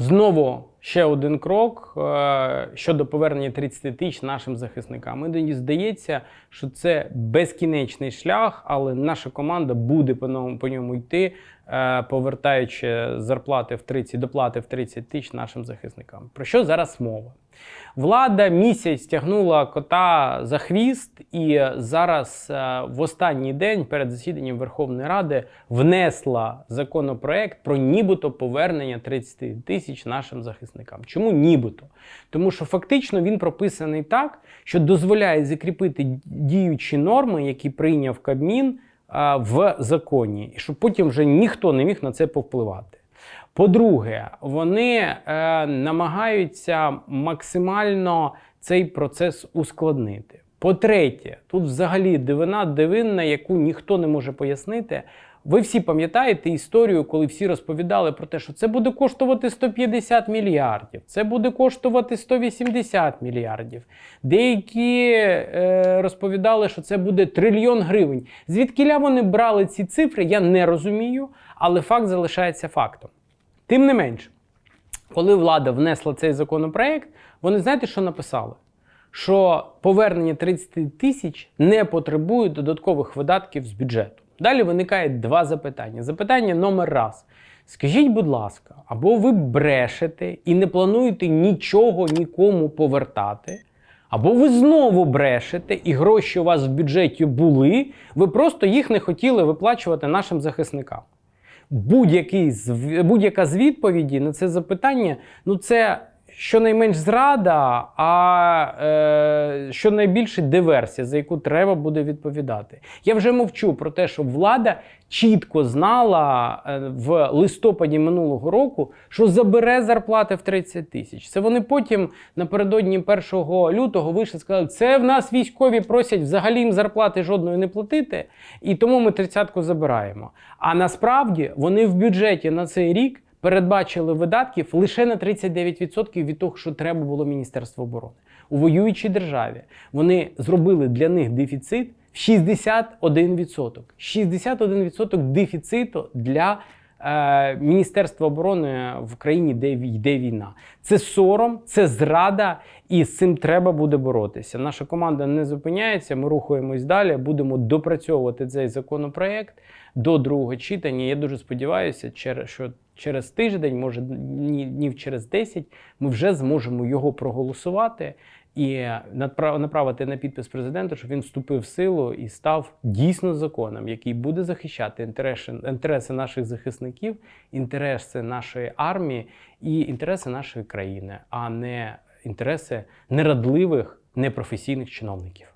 Знову ще один крок е, щодо повернення 30 тисяч нашим захисникам. Мені здається, що це безкінечний шлях, але наша команда буде по ньому, йти, е, повертаючи зарплати в 30, доплати в 30 тисяч нашим захисникам. Про що зараз мова? Влада місяць тягнула кота за хвіст, і зараз е, в останній день перед засіданням Верховної Ради внесла законопроект про нібито повернення 30 тисяч нашим захисникам. Чому нібито? Тому що фактично він прописаний так, що дозволяє закріпити діючі норми, які прийняв Кабмін е, в законі, і щоб потім вже ніхто не міг на це повпливати. По-друге, вони е, намагаються максимально цей процес ускладнити. По-третє, тут взагалі дивина дивинна, яку ніхто не може пояснити. Ви всі пам'ятаєте історію, коли всі розповідали про те, що це буде коштувати 150 мільярдів, це буде коштувати 180 мільярдів. Деякі е, розповідали, що це буде трильйон гривень. Звідкіля вони брали ці цифри, я не розумію, але факт залишається фактом. Тим не менше, коли влада внесла цей законопроект, вони знаєте, що написали? Що повернення 30 тисяч не потребує додаткових видатків з бюджету. Далі виникає два запитання. Запитання номер раз. Скажіть, будь ласка, або ви брешете і не плануєте нічого нікому повертати, або ви знову брешете, і гроші у вас в бюджеті були, ви просто їх не хотіли виплачувати нашим захисникам. Будь-який, з- будь-яка з відповіді на це запитання, ну це щонайменш зрада, а е, щонайбільше диверсія, за яку треба буде відповідати. Я вже мовчу про те, що влада чітко знала е, в листопаді минулого року, що забере зарплати в 30 тисяч. Це вони потім напередодні 1 лютого вийшли і сказали, це в нас військові просять взагалі їм зарплати жодної не платити, і тому ми тридцятку забираємо. А насправді вони в бюджеті на цей рік передбачили видатків лише на 39% від того, що треба було Міністерство оборони. У воюючій державі вони зробили для них дефіцит в 61%. 61% дефіциту для е, Міністерства оборони в країні, де йде війна. Це сором, це зрада, і з цим треба буде боротися. Наша команда не зупиняється. Ми рухаємось далі, будемо допрацьовувати цей законопроект до другого читання. Я дуже сподіваюся, що через тиждень, може ні- днів через 10, ми вже зможемо його проголосувати і направити на підпис президенту, щоб він вступив в силу і став дійсно законом, який буде захищати інтереси, інтереси наших захисників, інтереси нашої армії і інтереси нашої країни, а не інтереси нерадливих, непрофесійних чиновників.